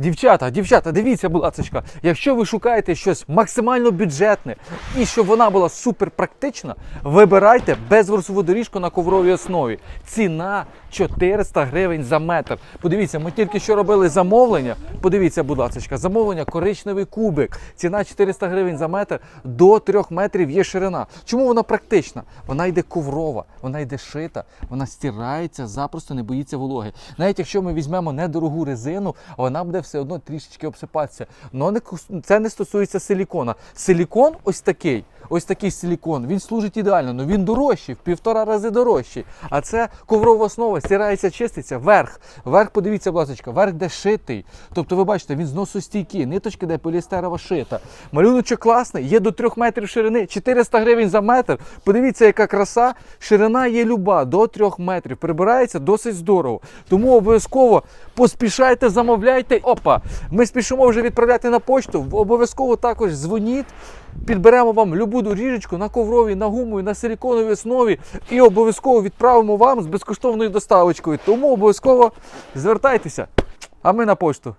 Дівчата, дівчата, дивіться, ласка, якщо ви шукаєте щось максимально бюджетне і щоб вона була супер практична, вибирайте безворсову доріжку на ковровій основі. Ціна 400 гривень за метр. Подивіться, ми тільки що робили замовлення. Подивіться, будь ласка, замовлення коричневий кубик. Ціна 400 гривень за метр до 3 метрів є ширина. Чому вона практична? Вона йде коврова, вона йде шита, вона стирається, запросто не боїться вологи. Навіть якщо ми візьмемо недорогу резину, вона буде все одно трішечки обсипатися. Но не це не стосується силікона. Силікон ось такий. Ось такий силікон, він служить ідеально, але він дорожчий, в півтора рази дорожчий. А це коврова основа, стирається, чиститься, верх. Верх, подивіться, будь верх де шитий. Тобто, ви бачите, він зносостійкий, ниточка де поліестерова шита. Малюночок класний, є до 3 метрів ширини, 400 гривень за метр. Подивіться, яка краса. Ширина є люба до 3 метрів. Прибирається досить здорово. Тому обов'язково поспішайте, замовляйте. Опа, ми спішимо вже відправляти на почту. Обов'язково також дзвоніть. Підберемо вам любу доріжечку на ковровій, на гумовій, на силіконовій основі і обов'язково відправимо вам з безкоштовною доставочкою. Тому обов'язково звертайтеся. А ми на пошту.